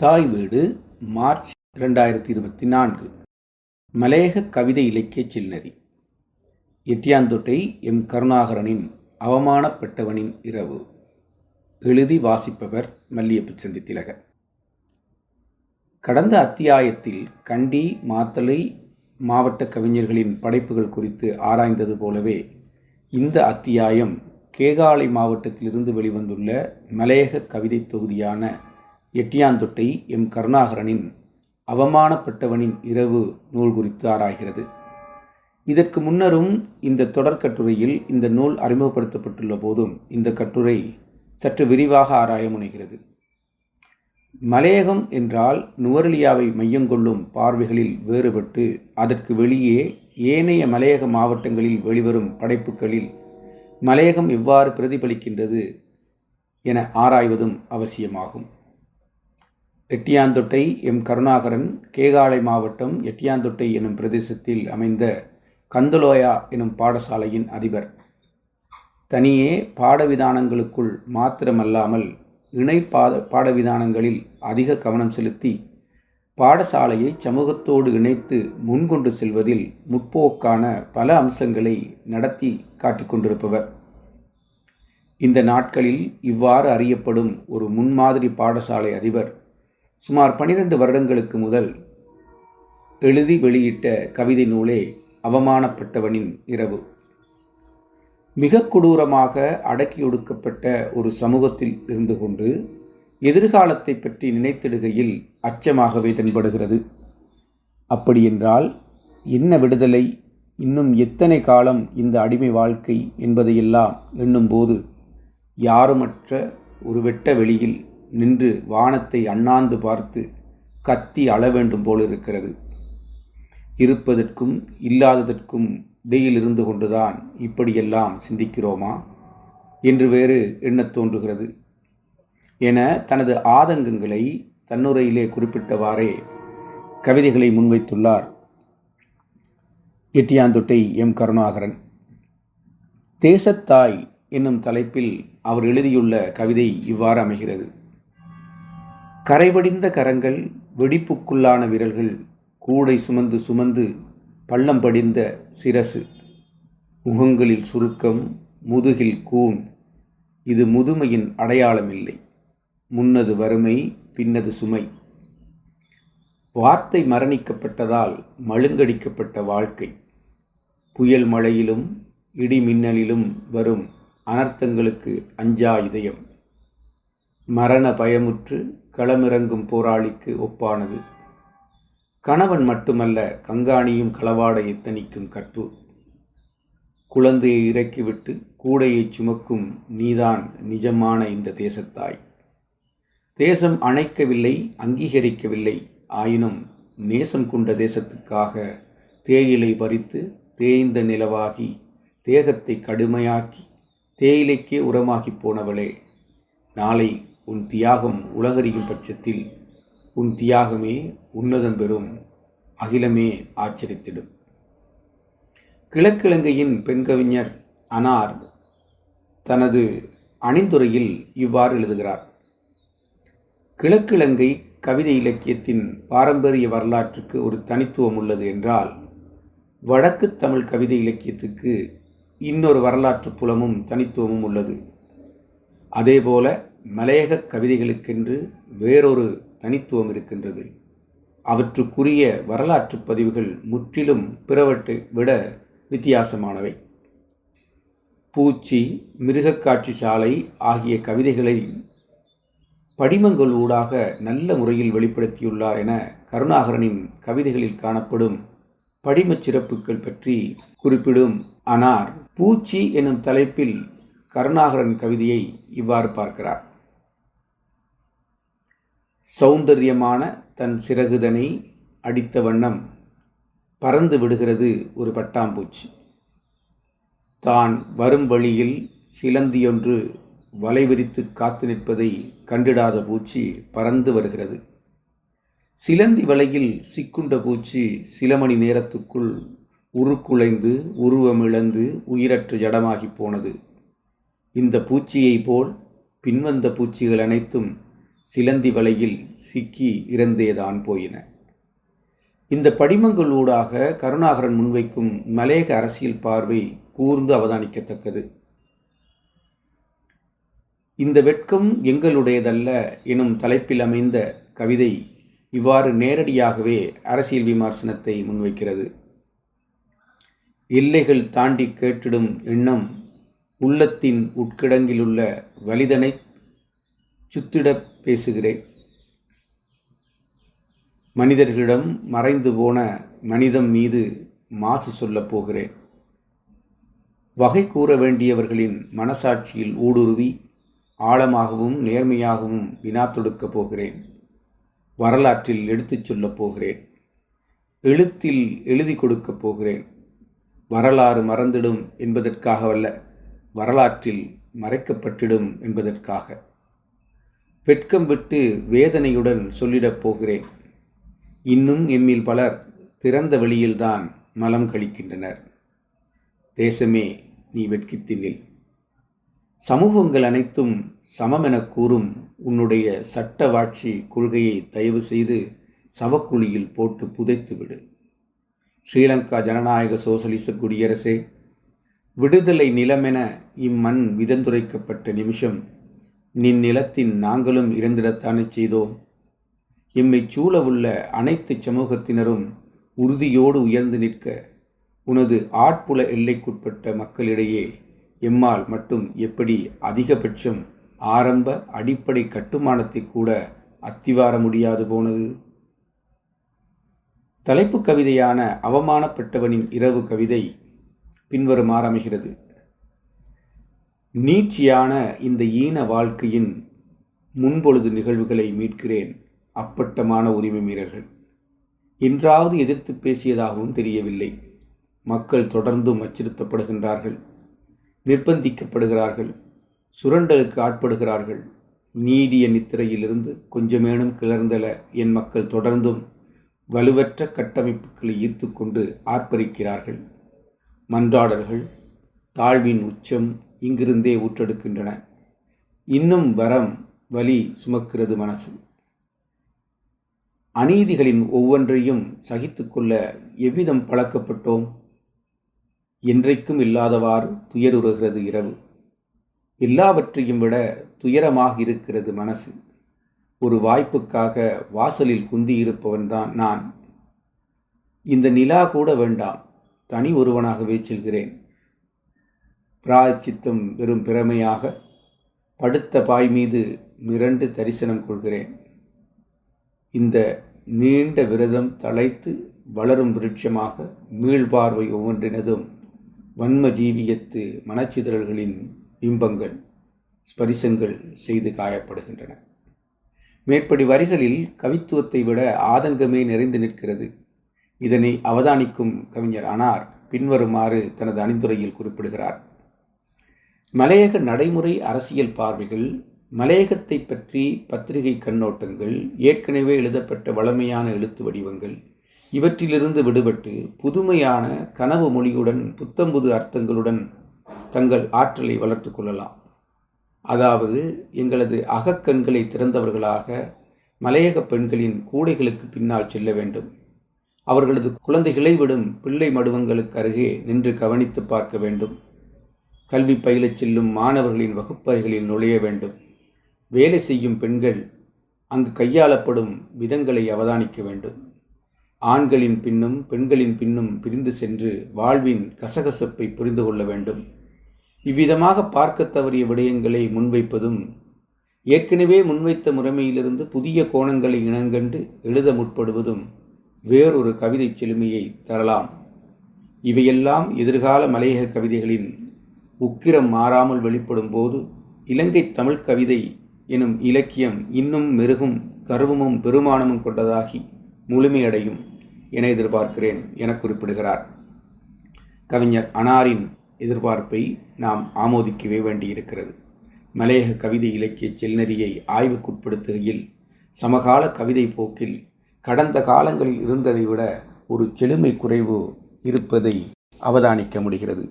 தாய் வீடு மார்ச் இரண்டாயிரத்தி இருபத்தி நான்கு மலையக கவிதை இலக்கிய சில்லறி. எட்டியாந்தொட்டை எம். கருணாகரனின் அவமானப்பட்டவனின் இரவு. எழுதி வாசிப்பவர் மல்லியப்பு சந்தி திலகர் கடந்த அத்தியாயத்தில் கண்டி மாத்தளை மாவட்ட கவிஞர்களின் படைப்புகள் குறித்து ஆராய்ந்தது போலவே இந்த அத்தியாயம் கேகாலை மாவட்டத்திலிருந்து வெளிவந்துள்ள மலையக கவிதை தொகுதியான எட்டியாந்தொட்டை எம். கருணாகரனின் அவமானப்பட்டவனின் இரவு நூல் குறித்து ஆராய்கிறது. இதற்கு முன்னரும் இந்த தொடர் கட்டுரையில் இந்த நூல் அறிமுகப்படுத்தப்பட்டுள்ள போதும் இந்த கட்டுரை சற்று விரிவாக ஆராய முனைகிறது. மலையகம் என்றால் நுவரெலியாவை மையங்கொள்ளும் பார்வைகளில் வேறுபட்டு அதற்கு வெளியே ஏனைய மலையக மாவட்டங்களில் வெளிவரும் படைப்புகளில் மலையகம் எவ்வாறு பிரதிபலிக்கின்றது என ஆராய்வதும் அவசியமாகும். எட்டியாந்தொட்டை எம். கருணாகரன் கேகாலை மாவட்டம் எட்டியாந்தொட்டை எனும் பிரதேசத்தில் அமைந்த கந்தலோயா எனும் பாடசாலையின் அதிபர். தனியே பாடவிதானங்களுக்குள் மாத்திரமல்லாமல் இணை பாத பாடவிதானங்களில் அதிக கவனம் செலுத்தி பாடசாலையை சமூகத்தோடு இணைத்து முன்கொண்டு செல்வதில் முற்போக்கான பல அம்சங்களை நடத்தி காட்டிக்கொண்டிருப்பவர் இந்த நாட்களில் இவ்வாறு அறியப்படும் ஒரு முன்மாதிரி பாடசாலை அதிபர் சுமார் பனிரெண்டு வருடங்களுக்கு முதல் எழுதி வெளியிட்ட கவிதை நூலே அவமானப்பட்டவனின் இரவு. மிக கொடூரமாக அடக்கி ஒடுக்கப்பட்ட ஒரு சமூகத்தில் இருந்து கொண்டு எதிர்காலத்தை பற்றி நினைத்திடுகையில் அச்சமாகவே தென்படுகிறது. அப்படியென்றால் என்ன விடுதலை? இன்னும் எத்தனை காலம் இந்த அடிமை வாழ்க்கை என்பதையெல்லாம் எண்ணும்போது யாருமற்ற ஒரு வெட்ட வெளியில் நின்று வானத்தை அண்ணாந்து பார்த்து கத்தி அள வேண்டும் போல் இருக்கிறது. இருப்பதற்கும் இல்லாததற்கும் இடையில் இருந்து கொண்டுதான் இப்படியெல்லாம் சிந்திக்கிறோமா? என்று வேறு எண்ணத் தோன்றுகிறது. என தனது ஆதங்கங்களை தன்னுரையிலே குறிப்பிட்டவாறே கவிதைகளை முன்வைத்துள்ளார். எட்டியாந்தொட்டை எம். கருணாகரன். தேசத்தாய் என்னும் தலைப்பில் அவர் எழுதியுள்ள கவிதை இவ்வாறு அமைகிறது. கரைபடிந்த கரங்கள் வெடிப்புக்குள்ளான விரல்கள் கூடை சுமந்து சுமந்து பள்ளம் படிந்த சிரசு முகங்களில் சுருக்கம் முதுகில் கூன். இது முதுமையின் அடையாளமில்லை. முன்னது வறுமை பின்னது சுமை. வார்த்தை மரணிக்கப்பட்டதால் மழுங்கடிக்கப்பட்ட வாழ்க்கை. புயல் மழையிலும் இடி மின்னலிலும் வரும் அனர்த்தங்களுக்கு அஞ்சா இதயம். மரண பயமுற்று களமிறங்கும் போராளிக்கு ஒப்பானது. கணவன் மட்டுமல்ல கங்காணியும் களவாட எத்தனிக்கும் கற்பு. குழந்தையை இறக்கிவிட்டு கூடையை சுமக்கும் நீதான் நிஜமான இந்த தேசத்தாய். தேசம் அணைக்கவில்லை அங்கீகரிக்கவில்லை. ஆயினும் நேசம் கொண்ட தேசத்துக்காக தேயிலை பறித்து தேய்ந்த நிலவாகி தேகத்தை கடுமையாக்கி தேயிலைக்கே உரமாகி போனவளே. நாளை உன் தியாகம் உலகறியும் பட்சத்தில் உன் தியாகமே உன்னதம் பெறும் அகிலமே ஆச்சரித்திடும் கிழக்கிழங்கையின் பெண்கவிஞர் அனார் தனது அணிந்துரையில் இவ்வாறு எழுதுகிறார். கிழக்கிழங்கை கவிதை இலக்கியத்தின் பாரம்பரிய வரலாற்றுக்கு ஒரு தனித்துவம் உள்ளது என்றால் வடக்கு தமிழ் கவிதை இலக்கியத்துக்கு இன்னொரு வரலாற்று புலமும் தனித்துவமும் உள்ளது. அதேபோல மலையக கவிதைகளுக்கென்று வேறொரு தனித்துவம் இருக்கின்றது. அவற்றுக்குரிய வரலாற்று பதிவுகள் முற்றிலும் பிறவற்றை விட வித்தியாசமானவை. பூச்சி மிருகக்காட்சி சாலை ஆகிய கவிதைகளை படிமங்கள் ஊடாக நல்ல முறையில் வெளிப்படுத்தியுள்ளார் என கருணாகரனின் கவிதைகளில் காணப்படும் படிமச் சிறப்புகள் பற்றி குறிப்பிடும் அனார். பூச்சி எனும் தலைப்பில் கருணாகரன் கவிதையை இவ்வாறு பார்க்கிறார். சௌந்தரியமான தன் சிறகுதனை அடித்த வண்ணம் பறந்து விடுகிறது ஒரு பட்டாம்பூச்சி. தான் வரும் வழியில் சிலந்தியொன்று வலை விரித்து காத்து நிற்பதை கண்டிடாத பூச்சி பறந்து வருகிறது. சிலந்தி வலையில் சிக்குண்ட பூச்சி சில மணி நேரத்துக்குள் உருக்குலைந்து உருவமிழந்து உயிரற்று ஜடமாகி போனது. இந்த பூச்சியை போல் பின்வந்த பூச்சிகள் அனைத்தும் சிலந்தி வலையில் சிக்கி இறந்தேதான் போயின. இந்த படிமங்களூடாக கருணாகரன் முன்வைக்கும் மலேக அரசியல் பார்வை கூர்ந்து அவதானிக்கத்தக்கது. இந்த வெட்கம் எங்களுடையதல்ல எனும் தலைப்பில் அமைந்த கவிதை இவ்வாறு நேரடியாகவே அரசியல் விமர்சனத்தை முன்வைக்கிறது. எல்லைகள் தாண்டி கேட்டிடும் எண்ணம் உள்ளத்தின் உட்கிடங்கிலுள்ள வலிதனை சுத்திடப் பேசுகிறேன். மனிதர்களிடம் மறைந்து போன மனிதம் மீது மாசு சொல்லப் போகிறேன். வகை கூற வேண்டியவர்களின் மனசாட்சியில் ஊடுருவி ஆழமாகவும் நேர்மையாகவும் வினா தொடுக்கப் போகிறேன். வரலாற்றில் எடுத்துச் சொல்லப் போகிறேன். எழுத்தில் எழுதி கொடுக்கப் போகிறேன். வரலாறு மறந்திடும் என்பதற்காகவல்ல வரலாற்றில் மறைக்கப்பட்டிடும் என்பதற்காக. வெட்கம் விட்டு வேதனையுடன் சொல்லிடப் போகிறேன். இன்னும் எம்மில் பலர் திறந்த வெளியில்தான் மலம் கழிக்கின்றனர். தேசமே நீ வெட்கித்தினில் சமூகங்கள் அனைத்தும் சமமெனக் கூறும் உன்னுடைய சட்ட வாட்சி கொள்கையை தயவு செய்து சவக்குழியில் போட்டு புதைத்து விடு. ஸ்ரீலங்கா ஜனநாயக சோசலிச குடியரசே விடுதலை நிலமென இம்மண் விதந்துரைக்கப்பட்ட நிமிஷம் நிலத்தின் நாங்களும் இறந்திடத்தானே செய்தோம். எம்மை சூழவுள்ள அனைத்து சமூகத்தினரும் உறுதியோடு உயர்ந்து நிற்க உனது ஆட்புல எல்லைக்குட்பட்ட மக்களிடையே எம்மால் மட்டும் எப்படி அதிகபட்சம் ஆரம்ப அடிப்படை கட்டுமானத்தை கூட அத்திவார முடியாது போனது? தலைப்பு கவிதையான அவமானப்பட்டவனின் இரவு கவிதை பின்வருமாறு அமைகிறது. நீட்சியான இந்த ஈன வாழ்க்கையின் முன்பொழுது நிகழ்வுகளை மீட்கிறேன் அப்பட்டமான உரிமை மீறல்கள். என்றாவது எதிர்த்து பேசியதாகவும் தெரியவில்லை. மக்கள் தொடர்ந்தும் அச்சுறுத்தப்படுகின்றார்கள். நிர்பந்திக்கப்படுகிறார்கள். சுரண்டலுக்கு ஆட்படுகிறார்கள். நீடிய நித்திரையிலிருந்து கொஞ்சமேனும் கிளர்ந்தல என் மக்கள் தொடர்ந்தும் வலுவற்ற கட்டமைப்புகளை ஈர்த்து கொண்டு ஆர்ப்பரிக்கிறார்கள். மன்றாடல்கள் தாழ்வின் உச்சம் இங்கிருந்தே ஊற்றெடுக்கின்றன. இன்னும் வரம் வலி சுமக்கிறது மனசு. அநீதிகளின் ஒவ்வொன்றையும் சகித்து கொள்ள எவ்விதம் பழக்கப்பட்டோம்? என்றைக்கும் இல்லாதவாறு துயருறுகிறது இரவு. எல்லாவற்றையும் விட துயரமாக இருக்கிறது மனசு. ஒரு வாய்ப்புக்காக வாசலில் குந்தியிருப்பவன்தான் நான். இந்த நிலா கூட வேண்டாம். தனி ஒருவனாகவே செல்கிறேன். பிராயச்சித்தம் வெறும் பிறமையாக படுத்த பாய் மீது மிரண்டு தரிசனம் கொள்கிறேன். இந்த நீண்ட விரதம் தழைத்து வளரும் விருட்சமாக மீள்பார்வை ஒவ்வொன்றினதும் வன்ம ஜீவியத்து மனச்சிதறல்களின் இன்பங்கள் ஸ்பரிசங்கள் செய்து காயப்படுகின்றன. மேற்படி வரிகளில் கவித்துவத்தை விட ஆதங்கமே நிறைந்து நிற்கிறது. இதனை அவதானிக்கும் கவிஞர் அனார் பின்வருமாறு தனது அணிந்துரையில் குறிப்பிடுகிறார். மலையக நடைமுறை அரசியல் பார்வைகள் மலையகத்தை பற்றி பத்திரிகை கண்ணோட்டங்கள் ஏற்கனவே எழுதப்பட்ட வளமையான எழுத்து வடிவங்கள் இவற்றிலிருந்து விடுபட்டு புதுமையான கனவு மொழியுடன் புத்தம்புது அர்த்தங்களுடன் தங்கள் ஆற்றலை வளர்த்து கொள்ளலாம். அதாவது எங்களது அகக்கண்களை திறந்தவர்களாக மலையக பெண்களின் கூடைகளுக்கு பின்னால் செல்ல வேண்டும். அவர்களது குழந்தைகளை விடும் பிள்ளை மடுவங்களுக்கு அருகே நின்று கவனித்து பார்க்க வேண்டும். கல்வி பயிலச் செல்லும் மாணவர்களின் வகுப்பறைகளில் நுழைய வேண்டும். வேலை செய்யும் பெண்கள் அங்கு கையாளப்படும் விதங்களை அவதானிக்க வேண்டும். ஆண்களின் பின்னும் பெண்களின் பின்னும் பிரிந்து சென்று வாழ்வின் கசகசப்பை புரிந்து கொள்ள வேண்டும். இவ்விதமாக பார்க்க தவறிய விடயங்களை முன்வைப்பதும் ஏற்கனவே முன்வைத்த முறைமையிலிருந்து புதிய கோணங்களை இனங்கண்டு எழுத முற்படுவதும் வேறொரு கவிதை செழுமையை தரலாம். இவையெல்லாம் எதிர்கால மலையக கவிதைகளின் உக்கிரம் மாறாமல் வெளிப்படும் போது இலங்கை தமிழ் கவிதை எனும் இலக்கியம் இன்னும் மெருகும் கர்வமும் பெருமானமும் கொண்டதாகி முழுமையடையும் என எதிர்பார்க்கிறேன் என குறிப்பிடுகிறார். கவிஞர் அனாரின் எதிர்பார்ப்பை நாம் ஆமோதிக்கவே வேண்டியிருக்கிறது. மலையக கவிதை இலக்கிய செல்நெறியை ஆய்வுக்குட்படுத்துகையில் சமகால கவிதை போக்கில் கடந்த காலங்களில் இருந்ததை விட ஒரு செழுமை குறைவு இருப்பதை அவதானிக்க முடிகிறது.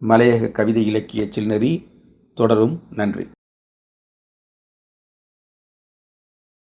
மலையக கவிதை இலக்கிய சில்லறி தொடரும். நன்றி.